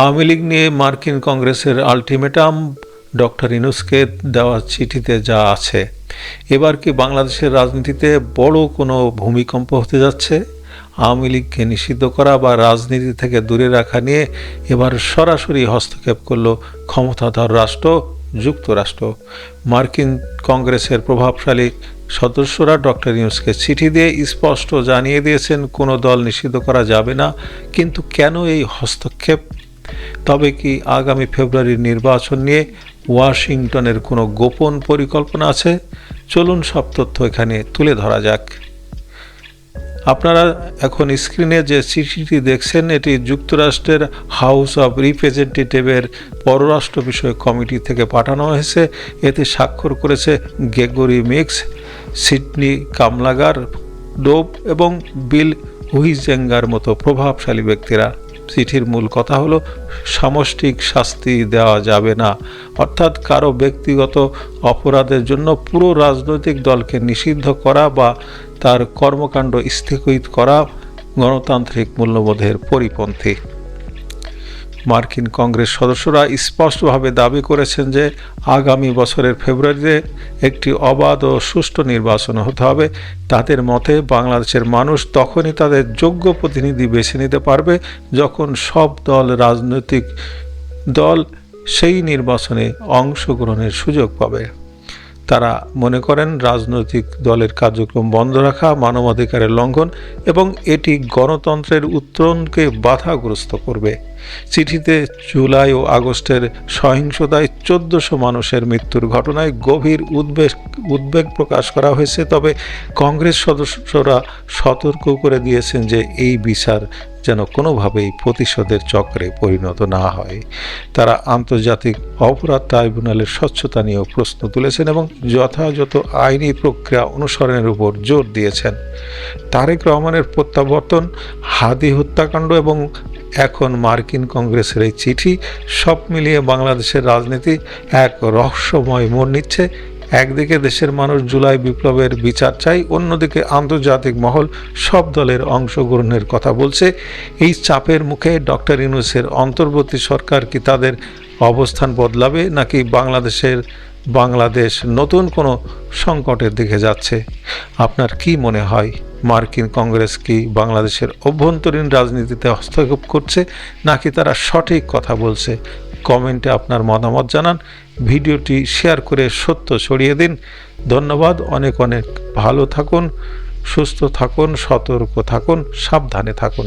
আওয়ামী লীগ নিয়ে মার্কিন কংগ্রেসের আলটিমেটাম, ডক্টর ইনুসকে দেওয়া চিঠিতে যা আছে। এবার কি বাংলাদেশের রাজনীতিতে বড় কোনো ভূমিকম্প হতে যাচ্ছে? আওয়ামী লীগকে নিষিদ্ধ করা বা রাজনীতি থেকে দূরে রাখা নিয়ে এবার সরাসরি হস্তক্ষেপ করল ক্ষমতাধর রাষ্ট্র, যুক্তরাষ্ট্র। মার্কিন কংগ্রেসের প্রভাবশালী সদস্যরা ডক্টর ইউনুসকে চিঠি দিয়ে স্পষ্ট জানিয়ে দিয়েছেন, কোনো দল নিষিদ্ধ করা যাবে না, কিন্তু কেন এই হস্তক্ষেপ? তবে কি আগামী ফেব্রুয়ারির নির্বাচন নিয়ে ওয়াশিংটনের কোনো গোপন পরিকল্পনা আছে? চলুন সব তথ্য এখানে তুলে ধরা যাক। আপনারা এখন স্ক্রিনে যে চিঠিটি দেখছেন, এটি যুক্তরাষ্ট্রের হাউস অব রিপ্রেজেন্টেটিভের পররাষ্ট্র বিষয়ক কমিটি থেকে পাঠানো হয়েছে। এতে স্বাক্ষর করেছে গেগরি মিক্স, সিডনি কামলাগার ডোব এবং বিল হুইজেঙ্গার মতো প্রভাবশালী ব্যক্তিরা। চিঠির মূল কথা হলো, সামষ্টিক শাস্তি দেওয়া যাবে না। অর্থাৎ কারও ব্যক্তিগত অপরাধের জন্য পুরো রাজনৈতিক দলকে নিষিদ্ধ করা বা তার কর্মকাণ্ড স্থগিত করা গণতান্ত্রিক মূল্যবোধের পরিপন্থী। মার্কিন কংগ্রেস সদস্যরা স্পষ্টভাবে দাবি করেছেন যে আগামী বছরের ফেব্রুয়ারিতে একটি অবাধ ও সুষ্ঠু নির্বাচন হতে হবে। তাদের মতে, বাংলাদেশের মানুষ তখনই তাদের যোগ্য প্রতিনিধি বেছে নিতে পারবে যখন সব দল, রাজনৈতিক দল সেই নির্বাচনে অংশগ্রহণের সুযোগ পাবে। তারা মনে করেন রাজনৈতিক দলের কার্যক্রম বন্ধ রাখা, মানবাধিকারের লঙ্ঘন এবং এটি গণতন্ত্রের উত্তরণকে বাধাগ্রস্ত করবে। চিঠিতে জুলাই ও আগস্টের সহিংসতায় চোদ্দশো মানুষের মৃত্যুর ঘটনায় গভীর উদ্বেগ উদ্বেগ প্রকাশ করা হয়েছে। তবে কংগ্রেস সদস্যরা সতর্ক করে দিয়েছেন যে এই বিচার যেন কোনোভাবেই প্রতিশোধের চক্রে পরিণত না হয়। তারা আন্তর্জাতিক অপরাধ ট্রাইব্যুনালের স্বচ্ছতা নিয়েও প্রশ্ন তুলেছেন এবং যথাযথ আইনি প্রক্রিয়া অনুসরণের উপর জোর দিয়েছেন। তারেক রহমানের প্রত্যাবর্তন, হাদি হত্যাকাণ্ড এবং এখন মার্কিন কংগ্রেসের এই চিঠি সব মিলিয়ে বাংলাদেশের রাজনীতি এক রহস্যময় মোড় নিচ্ছে। একদিকে দেশের মানুষ জুলাই বিপ্লবের বিচার চাই অন্যদিকে আন্তর্জাতিক মহল সব দলের অংশগ্রহণের কথা বলছে। এই চাপের মুখে ডক্টর ইউনুসের অন্তর্বর্তী সরকার কি তাদের অবস্থান বদলাবে, নাকি বাংলাদেশের বাংলাদেশ নতুন কোনো সংকটের দিকে যাচ্ছে? আপনার কি মনে হয়? মার্কিন কংগ্রেস কি বাংলাদেশের অভ্যন্তরীণ রাজনীতিতে হস্তক্ষেপ করছে, নাকি তারা সঠিক কথা বলছে? কমেন্টে আপনার মতামত জানান। ভিডিওটি শেয়ার করে সত্য ছড়িয়ে দিন। ধন্যবাদ। অনেক অনেক ভালো থাকুন, সুস্থ থাকুন, সতর্ক থাকুন, সাবধানে থাকুন।